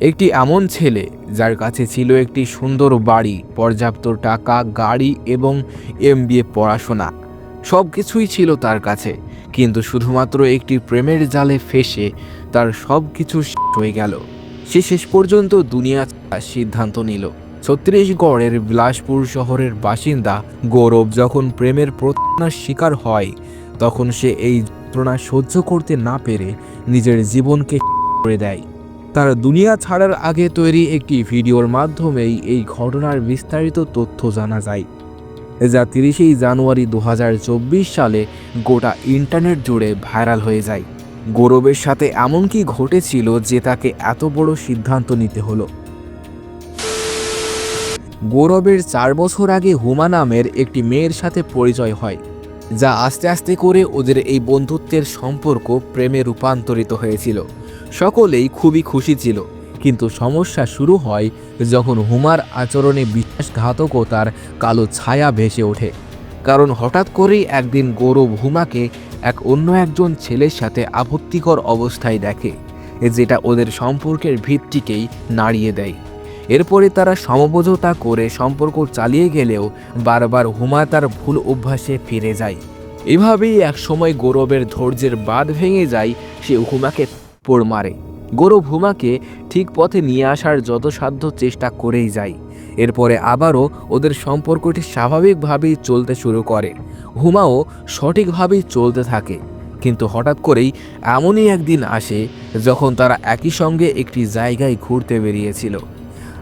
একটি এমন ছেলে যার কাছে ছিল একটি সুন্দর বাড়ি, পর্যাপ্ত টাকা, গাড়ি এবং এম এমবিএ পড়াশোনা। সব কিছুই ছিল তার কাছে, কিন্তু শুধুমাত্র একটি প্রেমের জালে ফেসে তার সব কিছু হয়ে গেল। সে শেষ পর্যন্ত দুনিয়া সিদ্ধান্ত নিল। ছত্তিশগড়ের বিলাসপুর শহরের বাসিন্দা গৌরব যখন প্রেমের প্রতারণার শিকার হয়, তখন সে এই যন্ত্রণা সহ্য করতে না পেরে নিজের জীবনকে করে দেয়। তার দুনিয়া ছাড়ার আগে তৈরি একটি ভিডিওর মাধ্যমেই এই ঘটনার বিস্তারিত তথ্য জানা যায়। যা তিরিশেই জানুয়ারি দু হাজার চব্বিশ সালে গোটা ইন্টারনেট জুড়ে ভাইরাল হয়ে যায়। গৌরবের সাথে এমন কি ঘটেছিল যে তাকে এত বড় সিদ্ধান্ত নিতে হলো। গৌরবের চার বছর আগে হুমা নামের একটি মেয়ের সাথে পরিচয় হয়, যা আস্তে আস্তে করে ওদের এই বন্ধুত্বের সম্পর্ক প্রেমে রূপান্তরিত হয়েছিল। সকলেই খুবই খুশি ছিল। কিন্তু সমস্যা শুরু হয় যখন হুমার আচরণে বিশ্বাসঘাতকতার কালো ছায়া ভেসে ওঠে। কারণ হঠাৎ করেই একদিন গৌরব হুমাকে এক অন্য একজন ছেলের সাথে আপত্তিকর অবস্থায় দেখে, যেটা ওদের সম্পর্কের ভিত্তিকেই নাড়িয়ে দেয়। এরপরে তারা সমবোঝতা করে সম্পর্ক চালিয়ে গেলেও বারবার হুমা তার ভুল অভ্যাসে ফিরে যায়। এভাবেই একসময় গৌরবের ধৈর্যের বাঁধ ভেঙে যায়, সে হুমাকে পোড় মারে। গৌরব হুমাকে ঠিক পথে নিয়ে আসার যত সাধ্য চেষ্টা করেই যায় এরপরে আবারও ওদের সম্পর্কটি স্বাভাবিকভাবেই চলতে শুরু করে। হুমাও সঠিকভাবেই চলতে থাকে। কিন্তু হঠাৎ করেই এমনই একদিন আসে যখন তারা একই সঙ্গে একটি জায়গায় ঘুরতে বেরিয়েছিল।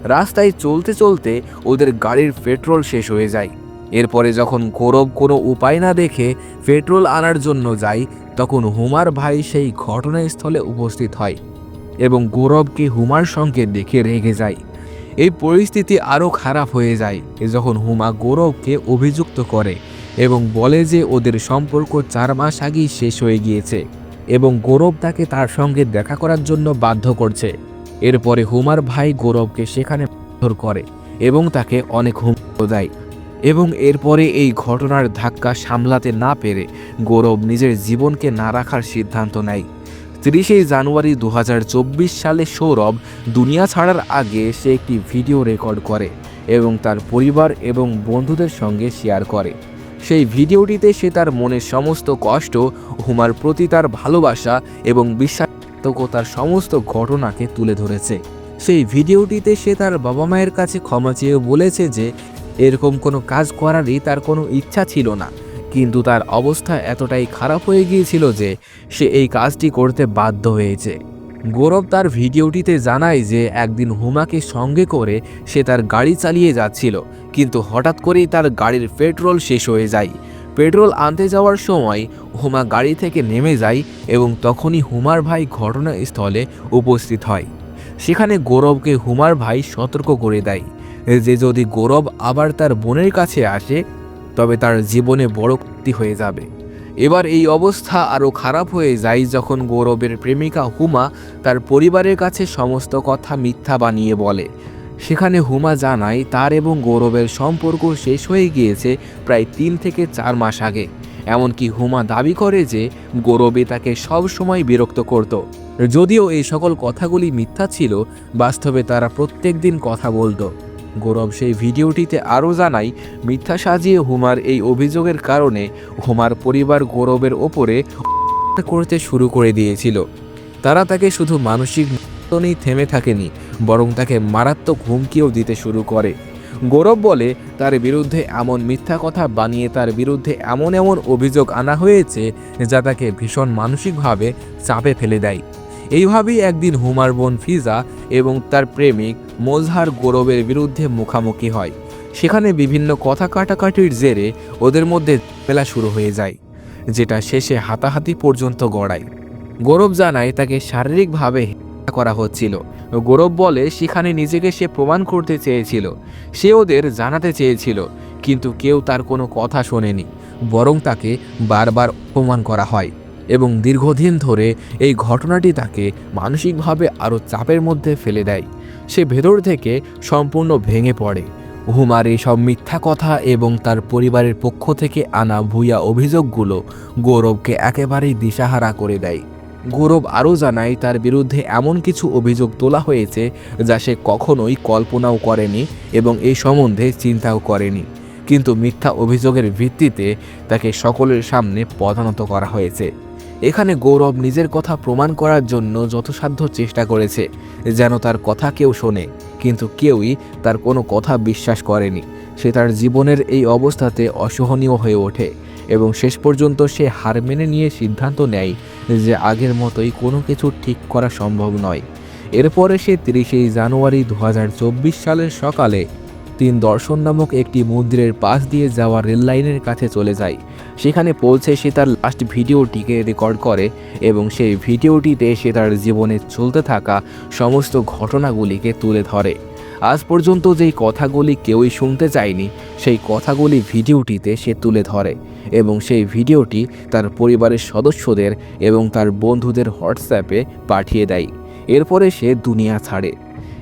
রাস্তায় চলতে চলতে ওদের গাড়ির পেট্রোল শেষ হয়ে যায়। এরপরে যখন গৌরব কোনো উপায় না দেখে পেট্রোল আনার জন্য যায়, তখন হুমার ভাই সেই ঘটনাস্থলে উপস্থিত হয় এবং গৌরবকে হুমার সঙ্গে দেখে রেগে যায়। এই পরিস্থিতি আরও খারাপ হয়ে যায় যখন হুমা গৌরবকে অভিযুক্ত করে এবং বলে যে ওদের সম্পর্ক চার মাস আগেই শেষ হয়ে গিয়েছে এবং গৌরব তাকে তার সঙ্গে দেখা করার জন্য বাধ্য করছে। এরপরে হুমার ভাই গৌরবকে সেখানে করে এবং তাকে অনেক হুমকি দেয়। এবং এরপরে এই ঘটনার ধাক্কা সামলাতে না পেরে গৌরব নিজের জীবনকে না রাখার সিদ্ধান্ত নেয়। তিরিশে জানুয়ারি দু হাজার চব্বিশ সালে সৌরভ দুনিয়া ছাড়ার আগে সে একটি ভিডিও রেকর্ড করে এবং তার পরিবার এবং বন্ধুদের সঙ্গে শেয়ার করে। সেই ভিডিওটিতে সে তার মনের সমস্ত কষ্ট হুমার প্রতি তার ভালোবাসা এবং বিশ্বাসকতার সমস্ত ঘটনাকে তুলে ধরেছে। সেই ভিডিওটিতে সে তার বাবা মায়ের কাছে ক্ষমা চেয়ে বলেছে যে এরকম কোনো কাজ করারই তার কোনো ইচ্ছা ছিল না। কিন্তু তার অবস্থা এতটাই খারাপ হয়ে গিয়েছিল যে সে এই কাজটি করতে বাধ্য হয়েছে। গৌরব তার ভিডিওটিতে জানায় যে একদিন হুমাকে সঙ্গে করে সে তার গাড়ি চালিয়ে যাচ্ছিল, কিন্তু হঠাৎ করেই তার গাড়ির পেট্রোল শেষ হয়ে যায়। পেট্রোল আনতে যাওয়ার সময় হুমা গাড়ি থেকে নেমে যায় এবং তখনই হুমার ভাই ঘটনাস্থলে উপস্থিত হয়। সেখানে গৌরবকে হুমার ভাই সতর্ক করে দেয়। যে যদি গৌরব আবার তার বোনের কাছে আসে, তবে তার জীবনে বড় ক্ষতি হয়ে যাবে। এবার এই অবস্থা আরও খারাপ হয়ে যায় যখন গৌরবের প্রেমিকা হুমা তার পরিবারের কাছে সমস্ত কথা মিথ্যা বানিয়ে বলে। সেখানে হুমা জানায়, তার এবং গৌরবের সম্পর্ক শেষ হয়ে গিয়েছে প্রায় তিন থেকে চার মাস আগে। এমনকি হুমা দাবি করে যে, গৌরবে তাকে সব সময় বিরক্ত করত। যদিও এই সকল কথাগুলি মিথ্যা ছিল, বাস্তবে তারা প্রত্যেক দিন কথা বলতো। গৌরব সেই ভিডিওটিতে আরও জানায়, মিথ্যা সাজিয়ে হুমার এই অভিযোগের কারণে হুমার পরিবার গৌরবের ওপরে করতে শুরু করে দিয়েছিল। তারা তাকে শুধু মানসিক নির্যাতনেই থেমে থাকেনি, বরং তাকে মারাত্মক হুমকিও দিতে শুরু করে। গৌরব বলে, তার বিরুদ্ধে এমন মিথ্যা কথা বানিয়ে তার বিরুদ্ধে এমন এমন অভিযোগ আনা হয়েছে, যা তাকে ভীষণ মানসিকভাবে চাপে ফেলে দেয়। এইভাবেই একদিন হুমার বোন ফিজা এবং তার প্রেমিক মোজহার গৌরবের বিরুদ্ধে মুখামুখি হয়। সেখানে বিভিন্ন কথা কাটাকাটির জেরে ওদের মধ্যে পেলা শুরু হয়ে যায়, যেটা শেষে হাতাহাতি পর্যন্ত গড়ায়। গৌরব জানায় তাকে শারীরিকভাবে করা হচ্ছিল। গৌরব বলে, সেখানে নিজেকে সে প্রমাণ করতে চেয়েছিল। সে ওদের জানাতে চেয়েছিল, কিন্তু কেউ তার কোনো কথা শোনেনি, বরং তাকে বারবার অপমান করা হয়। এবং দীর্ঘদিন ধরে এই ঘটনাটি তাকে মানসিকভাবে আরও চাপের মধ্যে ফেলে দেয়। সে ভেতর থেকে সম্পূর্ণ ভেঙে পড়ে। হুমার সব মিথ্যা কথা এবং তার পরিবারের পক্ষ থেকে আনা ভুয়া অভিযোগগুলো গৌরবকে একেবারেই দিশাহারা করে দেয়। গৌরব আরও জানায়, তার বিরুদ্ধে এমন কিছু অভিযোগ তোলা হয়েছে যা সে কখনোই কল্পনাও করেনি এবং এই সম্বন্ধে চিন্তাও করেনি। কিন্তু মিথ্যা অভিযোগের ভিত্তিতে তাকে সকলের সামনে পদানত করা হয়েছে। এখানে গৌরব নিজের কথা প্রমাণ করার জন্য যথাসাধ্য চেষ্টা করেছে, যেন তার কথা কেউ শোনে, কিন্তু কেউই তার কোনো কথা বিশ্বাস করেনি। সে তার জীবনের এই অবস্থাতে অসহনীয় হয়ে ওঠে এবং শেষ পর্যন্ত সে হার মেনে নিয়ে সিদ্ধান্ত নেয় যে আগের মতোই কোনো কিছু ঠিক করা সম্ভব নয়। এরপরে সে তিরিশে জানুয়ারি দু হাজার চব্বিশ সালের সকালে তিন দর্শন নামক একটি মন্দিরের পাশ দিয়ে যাওয়া রেল লাইনের কাছে চলে যায়। সেখানে পৌঁছে সে তার লাস্ট ভিডিওটিকে রেকর্ড করে এবং সেই ভিডিওটিতে সে তার জীবনে চলতে থাকা সমস্ত ঘটনাগুলিকে তুলে ধরে। আজ পর্যন্ত যেই কথাগুলি কেউই শুনতে চায়নি, সেই কথাগুলি ভিডিওটিতে সে তুলে ধরে এবং সেই ভিডিওটি তার পরিবারের সদস্যদের এবং তার বন্ধুদের হোয়াটসঅ্যাপে পাঠিয়ে দেয়। এরপরে সে দুনিয়া ছাড়ে।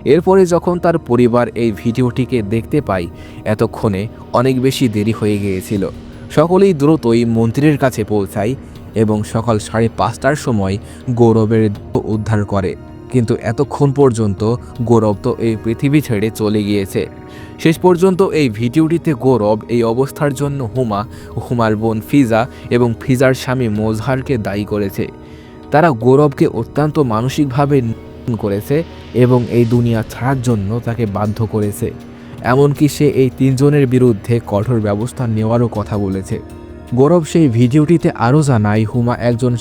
এরপরে যখন তার পরিবার এই ভিডিওটিকে দেখতে পায়, এতক্ষণে অনেক বেশি দেরি হয়ে গিয়েছিল। সকলেই দ্রুতই মন্দিরের কাছে পৌঁছায় এবং সকাল সাড়ে পাঁচটার সময় গৌরবের উদ্ধার করে। কিন্তু এতক্ষণ পর্যন্ত গৌরব তো এই পৃথিবী ছেড়ে চলে গিয়েছে। শেষ পর্যন্ত এই ভিডিওটিতে গৌরব এই অবস্থার জন্য হুমা, হুমার বোন ফিজা এবং ফিজার স্বামী মোজহারকে দায়ী করেছে। তারা গৌরবকে অত্যন্ত মানসিকভাবে করেছে এবং এই দুনিয়া ছাড়ার জন্য তাকে বাধ্য করেছে। এমনকি সে এই তিনজনের বিরুদ্ধে কঠোর ব্যবস্থা নেওয়ারও কথা বলেছে। গৌরব সেই ভিডিওটিতে আরও জানায়, হুমা একজন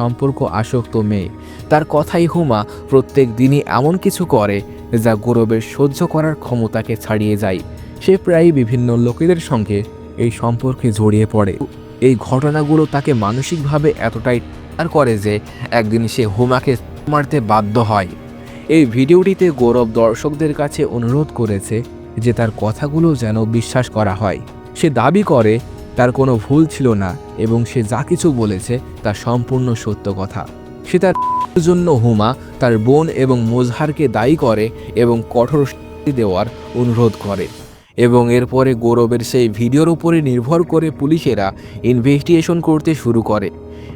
সম্পর্ক আসক্ত মেয়ে। তার কথাই হুমা প্রত্যেক দিনই এমন কিছু করে যা গৌরবের সহ্য করার ক্ষমতাকে ছাড়িয়ে যায়। সে প্রায়ই বিভিন্ন লোকেদের সঙ্গে এই সম্পর্কে জড়িয়ে পড়ে। এই ঘটনাগুলো তাকে মানসিকভাবে এতটাই আর করে যে একদিন সে হুমাকে মারতে বাধ্য হয়। এই ভিডিওটিতে গৌরব দর্শকদের কাছে অনুরোধ করেছে যে তার কথাগুলো যেন বিশ্বাস করা হয়। সে দাবি করে, তার কোনো ভুল ছিল না এবং সে যা কিছু বলেছে তা সম্পূর্ণ সত্য কথা। সে তার জন্য হুমা, তার বোন এবং মোজহারকে দায়ী করে এবং কঠোর দেওয়ার অনুরোধ করে। এবং এরপরে গৌরবের সেই ভিডিওর উপরে নির্ভর করে পুলিশেরা ইনভেস্টিগেশন করতে শুরু করে।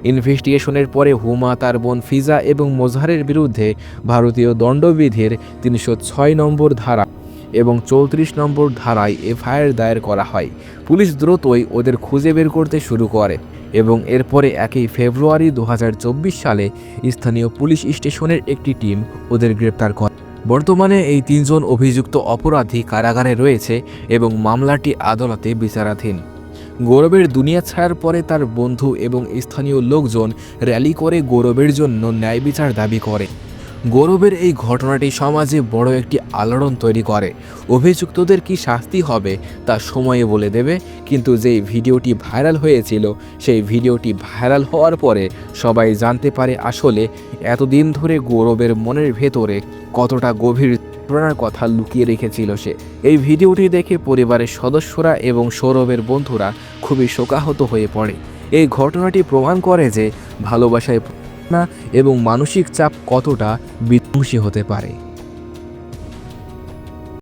ইনভেস্টিগেশনের পরে হুমা, তার বোন ফিজা এবং মোজহারের বিরুদ্ধে ভারতীয় দণ্ডবিধির তিনশো ছয় নম্বর ধারা এবং চৌত্রিশ নম্বর ধারায় এফআইআর দায়ের করা হয়। পুলিশ দ্রুতই ওদের খুঁজে বের করতে শুরু করে এবং এরপরে একই ফেব্রুয়ারি দু হাজার চব্বিশ সালে স্থানীয় পুলিশ স্টেশনের একটি টিম ওদের গ্রেপ্তার করে। বর্তমানে এই তিনজন অভিযুক্ত অপরাধী কারাগারে রয়েছে এবং মামলাটি আদালতে বিচারাধীন। গৌরবের দুনিয়া ছাড়ার পরে তার বন্ধু এবং স্থানীয় লোকজন র্যালি করে গৌরবের জন্য ন্যায় বিচার দাবি করে। গৌরবের এই ঘটনাটি সমাজে বড় একটি আলোড়ন তৈরি করে। অভিযুক্তদের কি শাস্তি হবে তা সময়ে বলে দেবে, কিন্তু যেই ভিডিওটি ভাইরাল হয়েছিল, সেই ভিডিওটি ভাইরাল হওয়ার পরে সবাই জানতে পারে আসলে এতদিন ধরে গৌরবের মনের ভেতরে কতটা গভীর ঘটনার কথা লুকিয়ে রেখেছিল সে। এই ভিডিওটি দেখে পরিবারের সদস্যরা এবং সৌরভের বন্ধুরা খুবই শোকাহত হয়ে পড়ে। এই ঘটনাটি প্রমাণ করে যে ভালোবাসায় না এবং মানসিক চাপ কতটা বিধ্বংসী হতে পারে।